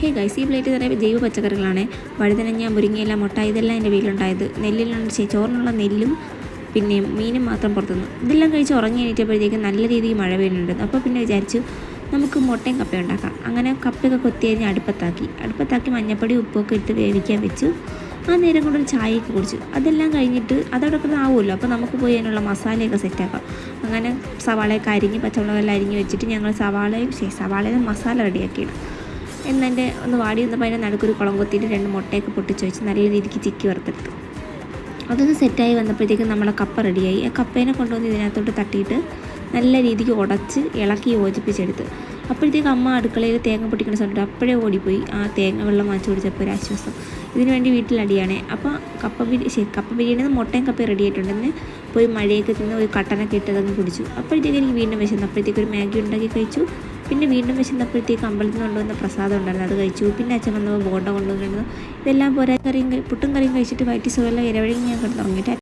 Hey guys ഈ plate നിറയെ ജൈവ പച്ചക്കറികളാണ്. വഴുതനങ്ങ മുരിങ്ങയില മുട്ട ഇതെല്ലാം എന്റെ വീട്ടിലുണ്ടായത്. നെല്ലിലുള്ള ചോറിനുള്ള നെല്ലും പിന്നെ മീനും മാത്രം പുറത്തുനിന്ന്. ഇതെല്ലാം കഴിച്ച് ഉറങ്ങി എണീറ്റപ്പോഴത്തേക്കും നല്ല രീതിയിൽ മഴ വീണിട്ടുണ്ട് അപ്പോൾ പിന്നെ വിചാരിച്ചു നമുക്ക് മുട്ടയും കപ്പയും ഉണ്ടാക്കാം. അങ്ങനെ കപ്പയൊക്കെ കൊത്തിയരിഞ്ഞ് അടുപ്പത്താക്കി. അടുപ്പത്താക്കി മഞ്ഞപ്പൊടി ഉപ്പൊക്കെ ഇട്ട് വേവിക്കാൻ വെച്ചു. ആ നേരം കൊണ്ട് ഒരു ചായയൊക്കെ കുടിച്ചു. അതെല്ലാം കഴിഞ്ഞിട്ട് അതോടൊപ്പം ആവുമല്ലോ. അപ്പോൾ നമുക്ക് പോയി അതിനുള്ള മസാലയൊക്കെ സെറ്റാക്കാം. അങ്ങനെ സവാളയൊക്കെ അരിഞ്ഞ് പച്ചമുളകെല്ലാം അരിഞ്ഞ് വെച്ചിട്ട് ഞങ്ങൾ സവാളയും ശരി സവാളയും മസാല റെഡിയാക്കിയിടും. എന്നെ ഒന്ന് വാടി വന്നപ്പോൾ അതിന്റെ നടുക്കൊരു കുളം കൊത്തിയിട്ട് രണ്ട് മുട്ടയൊക്കെ പൊട്ടിച്ച് വെച്ച് നല്ല രീതിക്ക് ചിക്കി വറുത്തെടുത്തു. അതൊന്ന് സെറ്റായി വന്നപ്പോഴത്തേക്കും നമ്മളെ കപ്പ റെഡിയായി. ആ കപ്പേനെ കൊണ്ടുവന്ന് ഇതിനകത്തോട്ട് തട്ടിയിട്ട് നല്ല രീതിക്ക് ഉടച്ച് ഇളക്കി യോജിപ്പിച്ചെടുത്ത്. അപ്പോഴത്തേക്ക് അമ്മ അടുക്കളയിൽ തേങ്ങ പൊട്ടിക്കുന്ന സമയത്ത് അപ്പോഴേ ഓടിപ്പോയി. ആ തേങ്ങ വെള്ളം വാങ്ങിച്ചു കുടിച്ചപ്പോൾ ഒരു ആശ്വാസം. ഇതിനു വേണ്ടി വീട്ടിലടിയാണേ. അപ്പോൾ കപ്പ ബിരി ശരി കപ്പ ബിരിയാണി മുട്ടയും കപ്പയും റെഡി ആയിട്ടുണ്ടെന്ന് പോയി മഴയൊക്കെ തിന്ന് ഒരു കട്ടനൊക്കെ ഇട്ടതങ്ങ് കുടിച്ചു. അപ്പോഴത്തേക്ക് എനിക്ക് വീണ്ടും വിശന്നു. അപ്പോഴത്തേക്ക് ഒരു മാഗി ഉണ്ടാക്കി കഴിച്ചു. പിന്നെ വീണ്ടും വിശന്നപ്പോഴത്തേക്ക് അമ്പലത്തിൽ കൊണ്ടുവന്ന പ്രസാദം ഉണ്ടായിരുന്നു അത് കഴിച്ചു. പിന്നെ അച്ഛൻ വന്നപ്പോൾ ബോണ്ട കൊണ്ടുവന്നിരുന്നു. ഇതെല്ലാം പോരാ കറിയും പുട്ടും കറിയും കഴിച്ചിട്ട് വയറ്റി സുഖമല്ല ഇരവഴി ഞാൻ കിടന്നുറങ്ങിയിട്ട്